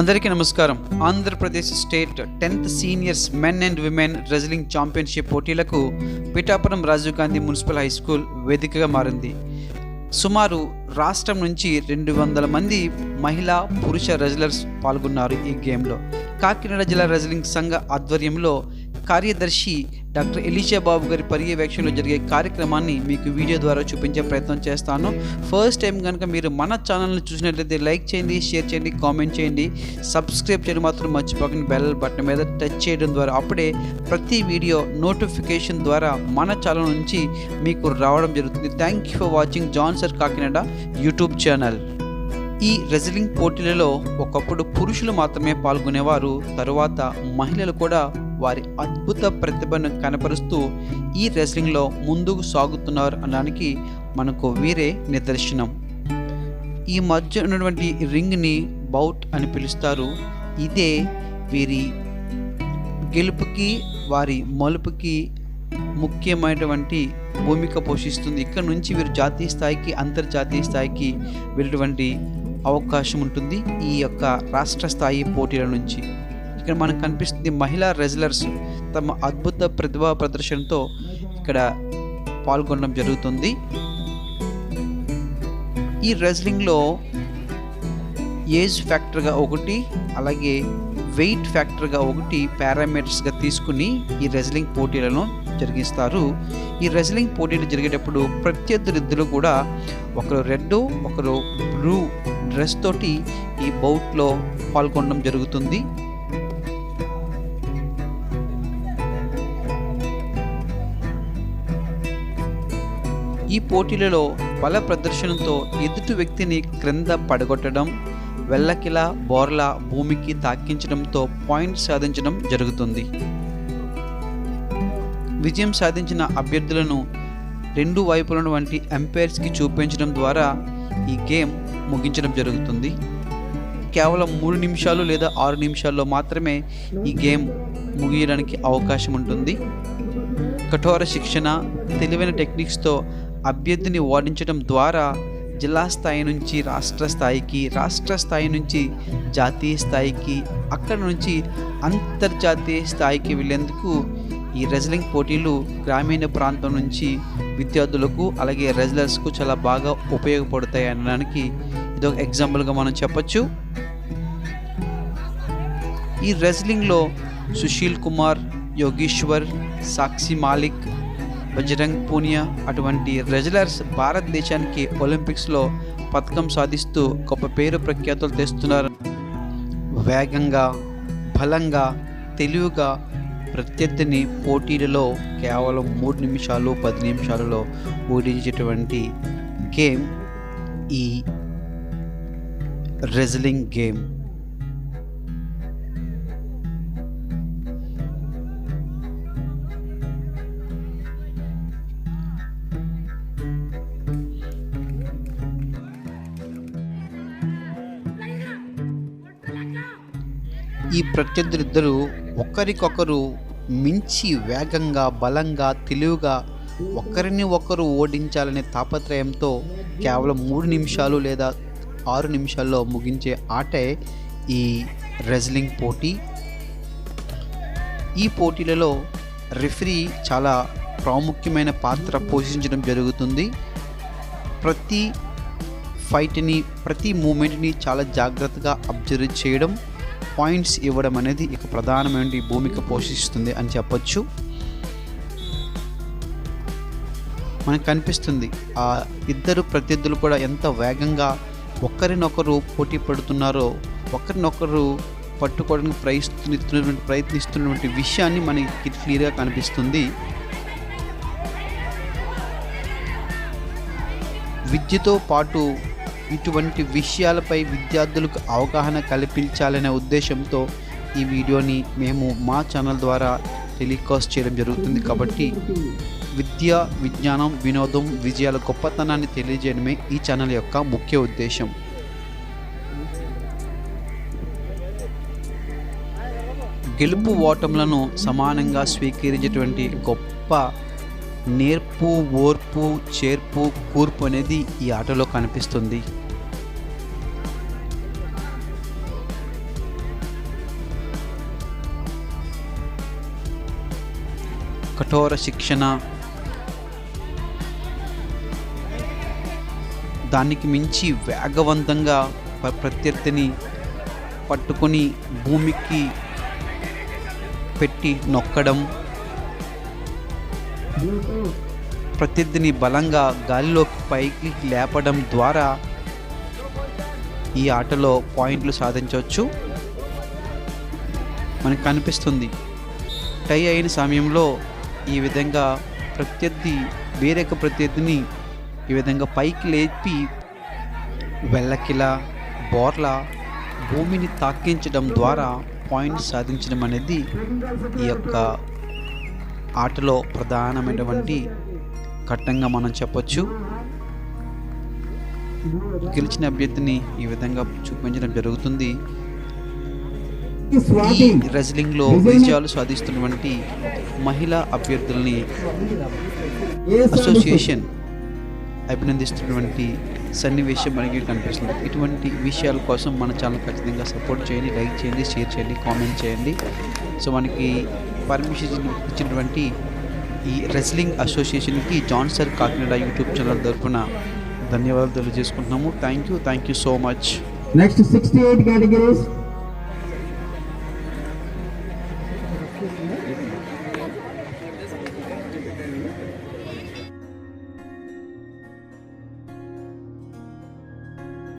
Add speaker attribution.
Speaker 1: అందరికీ నమస్కారం. Andhra Pradesh state tenth seniors men and women wrestling championship పోటీలకు Pithapuram Rajiv Gandhi municipal high school వేదికగా మారింది. సుమారు రాష్ట్రం నుంచి రెండు వందల మంది మహిళా పురుష రెజ్లర్స్ పాల్గొన్నారు ఈ గేమ్లో. కాకినాడ జిల్లా రెజ్లింగ్ సంఘ ఆధ్వర్యంలో కార్యదర్శి డాక్టర్ ఎలీషా బాబు గారి పర్యవేక్షణలో జరిగే కార్యక్రమాన్ని మీకు వీడియో ద్వారా చూపించే ప్రయత్నం చేస్తాను. ఫస్ట్ టైం కనుక మీరు మన ఛానల్ని చూసినట్లయితే లైక్ చేయండి షేర్ చేయండి కామెంట్ చేయండి. సబ్స్క్రైబ్ చేయడం మాత్రం మర్చిపోకండి. బెల్ బటన్ మీద టచ్ చేయడం ద్వారా అప్పుడే ప్రతి వీడియో నోటిఫికేషన్ ద్వారా మన ఛానల్ నుంచి మీకు రావడం జరుగుతుంది. Thank you for watching John sir Kakinada YouTube channel ఈ రెజ్లింగ్ పోటీలలో ఒకప్పుడు పురుషులు మాత్రమే పాల్గొనేవారు తరువాత మహిళలు కూడా వారి అద్భుత ప్రతిభను కనపరుస్తూ ఈ రెస్లింగ్లో ముందుకు సాగుతున్నారు అనడానికి మనకు వీరే నిదర్శనం. ఈ మధ్య ఉన్నటువంటి రింగ్ని బౌట్ అని పిలుస్తారు. ఇదే వీరి గెలుపుకి వారి మలుపుకి ముఖ్యమైనటువంటి భూమిక పోషిస్తుంది. ఇక్కడ నుంచి వీరు జాతీయ స్థాయికి అంతర్జాతీయ స్థాయికి వెళ్ళటువంటి అవకాశం ఉంటుంది ఈ యొక్క రాష్ట్ర స్థాయి పోటీల నుంచి. ఇక్కడ మనకు కనిపిస్తుంది మహిళా రెజ్లర్స్ తమ అద్భుత ప్రతిభా ప్రదర్శనతో ఇక్కడ పాల్గొనడం జరుగుతుంది. ఈ రెజ్లింగ్లో ఏజ్ ఫ్యాక్టర్గా ఒకటి అలాగే వెయిట్ ఫ్యాక్టర్గా ఒకటి పారామీటర్స్గా తీసుకుని ఈ రెజ్లింగ్ పోటీలను జరిగిస్తారు. ఈ రెజ్లింగ్ పోటీలు జరిగేటప్పుడు ప్రత్యర్థులిద్దరు కూడా ఒకరు రెడ్ ఒకరు బ్లూ డ్రెస్ తోటి ఈ బౌట్లో పాల్గొనడం జరుగుతుంది. ఈ పోటీలలో బల ప్రదర్శనతో ఎదుటి వ్యక్తిని క్రింద పడగొట్టడం వెళ్ళకిలా బోర్ల భూమికి తాకించడంతో పాయింట్ సాధించడం జరుగుతుంది. విజయం సాధించిన అభ్యర్థులను రెండు వైపులను వంటి ఎంపైర్స్కి చూపించడం ద్వారా ఈ గేమ్ ముగించడం జరుగుతుంది. కేవలం మూడు నిమిషాలు లేదా ఆరు నిమిషాల్లో మాత్రమే ఈ గేమ్ ముగియడానికి అవకాశం ఉంటుంది. కఠోర శిక్షణ తెలివైన టెక్నిక్స్తో అభ్యర్థిని ఓడించడం ద్వారా జిల్లా స్థాయి నుంచి రాష్ట్ర స్థాయికి రాష్ట్ర స్థాయి నుంచి జాతీయ స్థాయికి అక్కడ నుంచి అంతర్జాతీయ స్థాయికి వెళ్ళేందుకు ఈ రెజ్లింగ్ పోటీలు గ్రామీణ ప్రాంతం నుంచి విద్యార్థులకు అలాగే రెజ్లర్స్కు చాలా బాగా ఉపయోగపడతాయి అనడానికి ఇదొక ఎగ్జాంపుల్గా మనం చెప్పచ్చు. ఈ రెజ్లింగ్లో సుశీల్ కుమార్ యోగీశ్వర్ సాక్షి మాలిక్ బజరంగ్ పూనియా అటువంటి రెజ్లర్స్ భారతదేశానికి ఒలింపిక్స్లో పథకం సాధిస్తూ గొప్ప పేరు ప్రఖ్యాతులు తెస్తున్నారు. వేగంగా బలంగా తెలివిగా ప్రత్యర్థిని పోటీలలో కేవలం మూడు నిమిషాలు పది నిమిషాలలో ఓడించేటువంటి గేమ్ ఈ రెజ్లింగ్ గేమ్. ఈ ప్రత్యర్థులిద్దరూ ఒకరికొకరు మించి వేగంగా బలంగా తెలివిగా ఒకరిని ఒకరు ఓడించాలనే తాపత్రయంతో కేవలం మూడు నిమిషాలు లేదా ఆరు నిమిషాల్లో ముగించే ఆటే ఈ రెజ్లింగ్ పోటీ. ఈ పోటీలలో రిఫరీ చాలా ప్రాముఖ్యమైన పాత్ర పోషించడం జరుగుతుంది. ప్రతి ఫైట్ని ప్రతి మూమెంట్ని చాలా జాగ్రత్తగా అబ్జర్వ్ చేయడం పాయింట్స్ ఇవ్వడం అనేది ఇక ప్రధానమైన భూమిక పోషిస్తుంది అని చెప్పొచ్చు. మనకు కనిపిస్తుంది ఆ ఇద్దరు ప్రత్యర్థులు కూడా ఎంత వేగంగా ఒకరినొకరు పోటీ పడుతున్నారో ఒకరినొకరు పట్టుకోవడానికి ప్రయత్నిస్తున్నటువంటి ప్రయత్నిస్తున్నటువంటి విషయాన్ని మనకి క్లియర్గా కనిపిస్తుంది. విద్యతో పాటు ఇటువంటి విషయాలపై విద్యార్థులకు అవగాహన కల్పించాలనే ఉద్దేశంతో ఈ వీడియోని మేము మా ఛానల్ ద్వారా టెలికాస్ట్ చేయడం జరుగుతుంది కాబట్టి విద్య విజ్ఞానం వినోదం విజయాల గొప్పతనాన్ని తెలియజేయడమే ఈ ఛానల్ యొక్క ముఖ్య ఉద్దేశం. గెలుపు ఓటములను సమానంగా స్వీకరించేటువంటి గొప్ప నేర్పు ఓర్పు చేర్పు కూర్పు అనేది ఈ ఆటలో కనిపిస్తుంది. కఠోర శిక్షణ. దానికి మించి వేగవంతంగా ప్రత్యర్థిని పట్టుకొని భూమికి పెట్టి నొక్కడం. ప్రత్యర్థిని బలంగా గాలిలోకి పైకి లేపడం ద్వారా ఈ ఆటలో పాయింట్లు సాధించవచ్చు. మనకు కనిపిస్తుంది టై అయిన సమయంలో ఈ విధంగా ప్రత్యర్థి వేరొక ప్రత్యర్థిని ఈ విధంగా పైకి లేపి వెళ్ళకిలా బోర్ల భూమిని తాకించడం ద్వారా పాయింట్ సాధించడం అనేది ఈ యొక్క ఆటలో ప్రధానమైనటువంటి ఘట్టంగా మనం చెప్పొచ్చు. గెలిచిన అభ్యర్థిని ఈ విధంగా చూపించడం జరుగుతుంది. ఈ రెజ్లింగ్లో విజయాలు సాధిస్తున్నటువంటి మహిళా అభ్యర్థులని అసోసియేషన్ అభినందిస్తున్నటువంటి సన్నివేశం మనకి కనిపిస్తుంది. ఇటువంటి విషయాల కోసం మన ఛానల్ ఖచ్చితంగా సపోర్ట్ చేయండి లైక్ చేయండి షేర్ చేయండి కామెంట్ చేయండి. సో మనకి పర్మిషన్ ఇచ్చినటువంటి ఈ రెస్లింగ్ అసోసియేషన్కి జాన్సర్ కాకినాడ యూట్యూబ్ ఛానల్ తరఫున ధన్యవాదాలు తెలియజేసుకుంటున్నాము. Thank you thank you so much
Speaker 2: next sixty eight categories